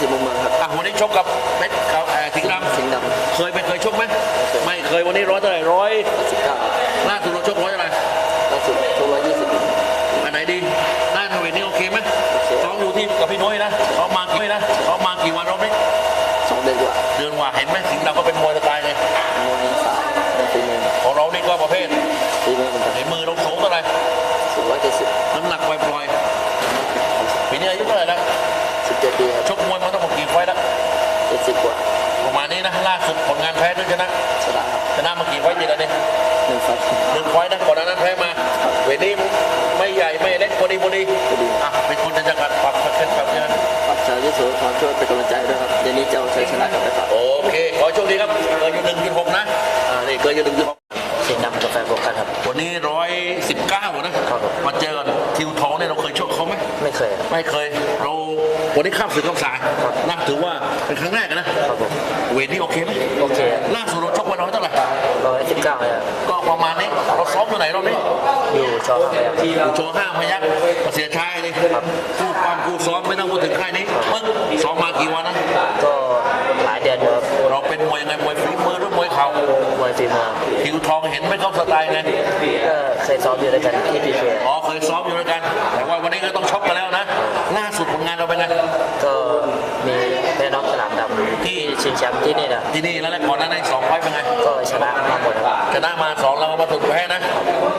สิบมุมเมืองครับ อะวันนี้ชกกับเพชรเขาเอ่อสิงห์ดสิงห์ดำ เคยไปเคยชกไหมไม่เคยวันนี้ร้อยเท่าไหร่ร้อยสิบเก้าล่าสุดเราชกร้อยเท่าไหร่ล่าสุดชกร้อยยี่สิบอันไหนดีด้านเวทนี่โอเคไหมซ้อมอยู่ที่กับพี่น้อยนะซ้อมมากี่นะซ้อมมากี่วันรอบนี้สองเดือนกว่าเดือนกว่าเห็นไหมสิงห์ดำก็เป็นมวย พ้ด้วยชนะชนะครับชนะมากี่ไฟล์ติดแล้วเนี่ยหนึ่งไฟล์หนึ่งไฟล์นะก่อนหน้านั้นแพ้มาเวทนี้ไม่ใหญ่ไม่เล็กพอดีพอดีพอดี อะเป็นคนจะจัดปรับเส้นปรับเนี่ยฝากชาวที่สุขอช่วยเป็นกำลังใจด้วยครับเดี๋ยวนี้จะเอาชัยชนะกลับไปฝาก โอเคขอให้โชคดีครับเกินอยู่หนึ่งจุดหกนะอ่านี่เกินอยู่หนึ่งจุดหกสิงห์ดำกับแฟนโบกันครับ วันนี้ร้อยสิบเก้านะครับมาเจอกันทิวทองเนี่ยเราเคยชกเขาไหมไม่เคยไม่เคยเรา วันนี้ข้ามศึกข้ามสายน่าถือว่าเป็นครั้งแรกนะครับผมเวทนี้โอเคไหมโอเคล่าสุดเราชกวันร้อยเท่าไหร่ร้อยสิบเก้าเลยครับก็ประมาณนี้เราซ้อมอยู่ไหนรอบนี้อยู่ชอครับอยู่โชว์ห้าพยักเสียชายเลยคู่ความคู่ซ้อมไม่ต้องพูดถึงค่ายนี้เพิ่งซ้อมมากี่วันนะก็หลายเดือนอยู่ครับเราเป็นมวยยังไงมวยฝีมือหรือมวยเข่ามวยฝีมือทิวทองเห็นไหมเขาสไตล์ไงก็เคยซ้อมอยู่ด้วยกันที่พีเคอ๋อเคยซ้อมอยู่ด้วยกัน แต่ว่าวันนี้ก็ต้องชกกันแล้วนะล่าสุดผลงานเราเป็นไง ก็มีแม่น้องฉลามดำ ที่ชิงแชมป์ที่นี่นะที่นี่แล้วแหละก่อนหน้านั้นสองไฟล์เป็นไงก็ชนะมาหมดครับชนะมาสองเรามาถึงแพ้นะ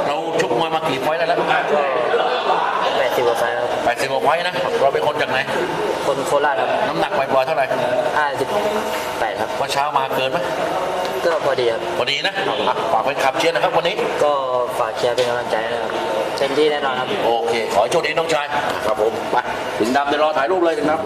เราชกมวยมากี่ไฟล์แล้วแล้วก็แปดสิบกว่าไฟล์ครับแปดสิบกว่าไฟล์นะเราเป็นคนจากไหนคนโคราชครับน้ำหนักปล่อยๆเท่าไหร่ห้าสิบแปดครับวันเช้ามาเกินไหมก็พอดีครับพอดีนะอะฝากเป็นขับเชียร์นะครับวันนี้ ก็ฝากเชียร์เป็นกำลังใจนะครับเต็มที่แน่นอนครับ โอเค ขอให้โชคดีน้องชาย ครับผม ไปถึงดำเดี๋ยวรอถ่ายรูปเลยถึงดำ